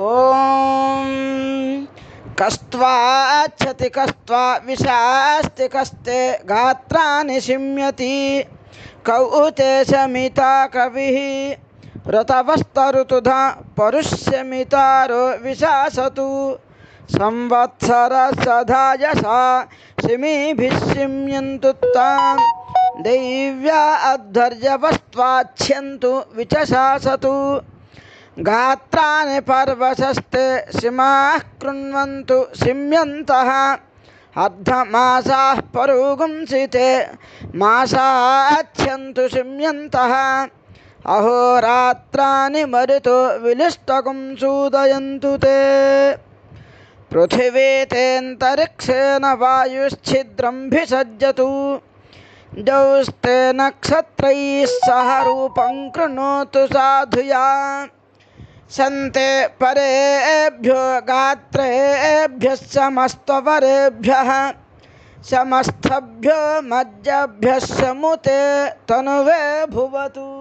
ॐ कस्त्वाच्छति कस्त्वा विशास्ति कस्ते गात्राणि शिम्यति कौते शमिता कविः। ऋतवस्तऋतुधा परुष्यमितारो विशासतु। संवत्सरसधायसा शिमीभिः शिम्यन्तु तां। दैव्या अध्वर्यवस्त्वाच्छ्यन्तु विचशासतु। गात्राणि पर्वशस्ते सीमाः कृण्वन्तु शिम्यन्तः अर्धमासाः परुगुंसिते मासाच्छन्तु शिम्यन्तः अहोरात्राणि मरुतो विलिष्टकुं सूदयन्तु ते। पृथिवी तेऽन्तरिक्षेण वायुश्छिद्रं भिसज्जतु। जौस्ते नक्षत्रैः सह रूपं कृणोतु साधुया। सन्ते परेभ्यो गात्रेभ्यः समस्तवरेभ्यः समस्तभ्यो मज्जभ्यः समुते तनुवे भुवतु।